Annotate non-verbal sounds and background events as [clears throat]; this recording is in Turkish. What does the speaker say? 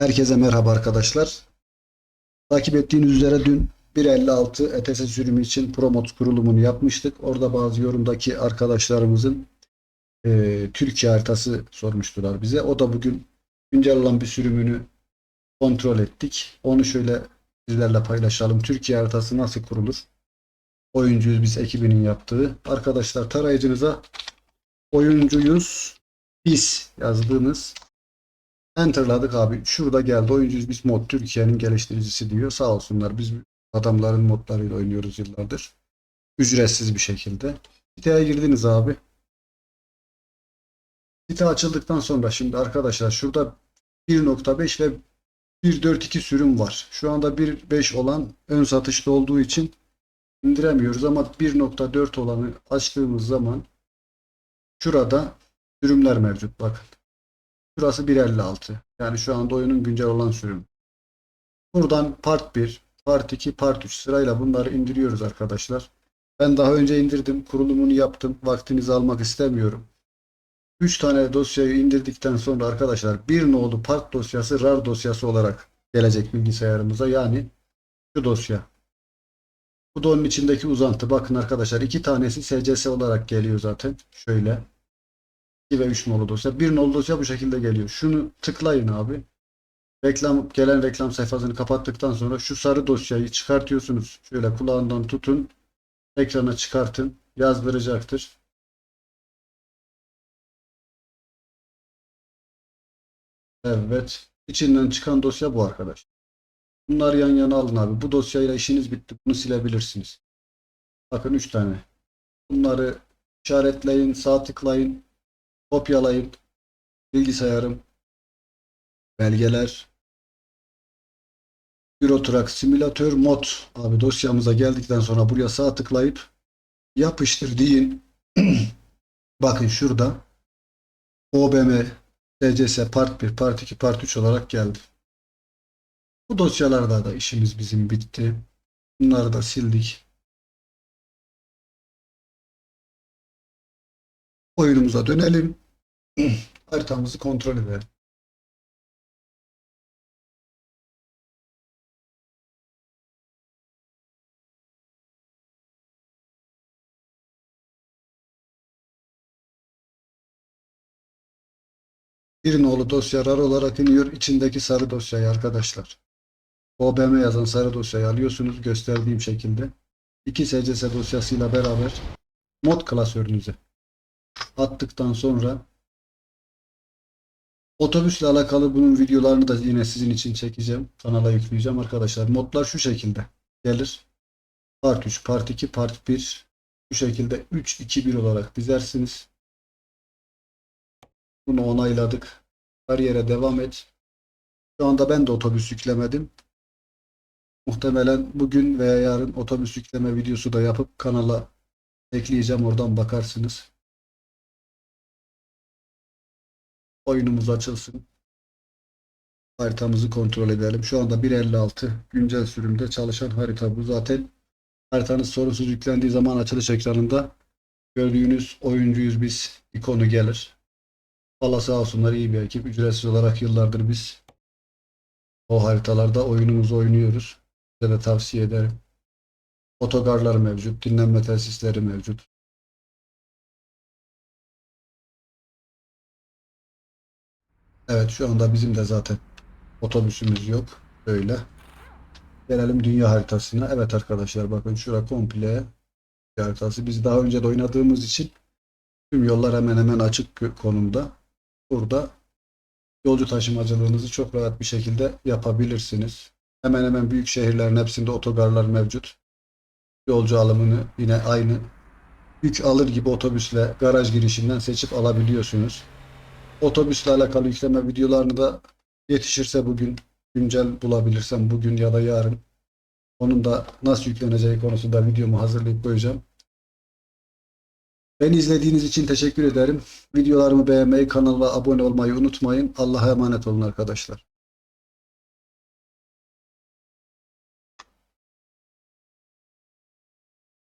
Herkese merhaba arkadaşlar. Takip ettiğiniz üzere dün 1.56 ETS sürümü için promot kurulumunu yapmıştık. Orada bazı yorumdaki arkadaşlarımızın e, Türkiye haritası sormuştular bize. O da bugün güncel olan bir sürümünü kontrol ettik. Onu şöyle sizlerle paylaşalım. Türkiye haritası nasıl kurulur? Oyuncuyuz biz ekibinin yaptığı. Arkadaşlar tarayıcınıza oyuncuyuz biz yazdığınız Enter'ladık abi. Şurada geldi. Oyuncuyuz biz mod Türkiye'nin geliştiricisi diyor. Sağ olsunlar. Biz adamların modlarıyla oynuyoruz yıllardır. Ücretsiz bir şekilde. Siteye girdiniz abi. Site açıldıktan sonra şimdi arkadaşlar şurada 1.5 ve 1.4.2 sürüm var. Şu anda 1.5 olan ön satışta olduğu için indiremiyoruz ama 1.4 olanı açtığımız zaman şurada sürümler mevcut. Bakın. Şurası 1.56. Yani şu anda oyunun güncel olan sürüm. Buradan part 1, part 2, part 3 sırayla bunları indiriyoruz arkadaşlar. Ben daha önce indirdim. Kurulumunu yaptım. Vaktinizi almak istemiyorum. 3 tane dosyayı indirdikten sonra arkadaşlar bir nolu part dosyası RAR dosyası olarak gelecek bilgisayarımıza. Yani şu dosya. Bu da onun içindeki uzantı. Bakın arkadaşlar iki tanesi SCS olarak geliyor zaten. Şöyle. 2 ve 3 nolu dosya. Bir nolu dosya bu şekilde geliyor. Şunu tıklayın abi. Reklam gelen reklam sayfasını kapattıktan sonra şu sarı dosyayı çıkartıyorsunuz. Şöyle kulağından tutun. Ekrana çıkartın. Yazdıracaktır. Evet. İçinden çıkan dosya bu arkadaş. Bunları yan yana alın abi. Bu dosyayla işiniz bitti. Bunu silebilirsiniz. Bakın 3 tane. Bunları işaretleyin, sağ tıklayın, kopyalayın. Bilgisayarım, belgeler, Eurotrack simülatör mod abi dosyamıza geldikten sonra buraya sağ tıklayıp yapıştır deyin. [clears throat] Bakın şurada OBM TCS Part 1, Part 2, Part 3 olarak geldi. Bu dosyalarda da işimiz bizim bitti. Bunları da sildik. Oyunumuza dönelim. [clears throat] Haritamızı kontrol edelim. Bir nolu dosya RAR olarak iniyor. İçindeki sarı dosyayı arkadaşlar. OBM yazan sarı dosyayı alıyorsunuz gösterdiğim şekilde. İki SCS dosyasıyla beraber mod klasörünüze attıktan sonra otobüsle alakalı bunun videolarını da yine sizin için çekeceğim. Kanala yükleyeceğim arkadaşlar. Modlar şu şekilde gelir. Part 3, Part 2, Part 1 bu şekilde 3, 2, 1 olarak dizersiniz. Bunu onayladık. Kariyere devam et. Şu anda ben de otobüs yüklemedim. Muhtemelen bugün veya yarın otobüs yükleme videosu da yapıp kanala ekleyeceğim. Oradan bakarsınız. Oyunumuz açılsın. Haritamızı kontrol edelim. Şu anda 1.56 güncel sürümde çalışan harita bu. Zaten haritanız sorunsuz yüklendiği zaman açılış ekranında gördüğünüz oyuncuyuz biz ikonu gelir. Allah sağ olsunlar iyi bir ekip. Ücretsiz olarak yıllardır biz o haritalarda oyunumuzu oynuyoruz. Size de tavsiye ederim. Otogarlar mevcut. Dinlenme tesisleri mevcut. Evet şu anda bizim de zaten otobüsümüz yok. Böyle. Gelelim dünya haritasına. Evet arkadaşlar bakın şura komple haritası. Biz daha önce de oynadığımız için tüm yollar hemen hemen açık konumda. Burada yolcu taşımacılığınızı çok rahat bir şekilde yapabilirsiniz. Hemen hemen büyük şehirlerin hepsinde otogarlar mevcut. Yolcu alımını yine aynı yük alır gibi otobüsle garaj girişinden seçip alabiliyorsunuz. Otobüsle alakalı yükleme videolarını da yetişirse bugün güncel bulabilirsem bugün ya da yarın onun da nasıl yükleneceği konusunda videomu hazırlayıp koyacağım. Beni izlediğiniz için teşekkür ederim. Videolarımı beğenmeyi, kanala abone olmayı unutmayın. Allah'a emanet olun arkadaşlar.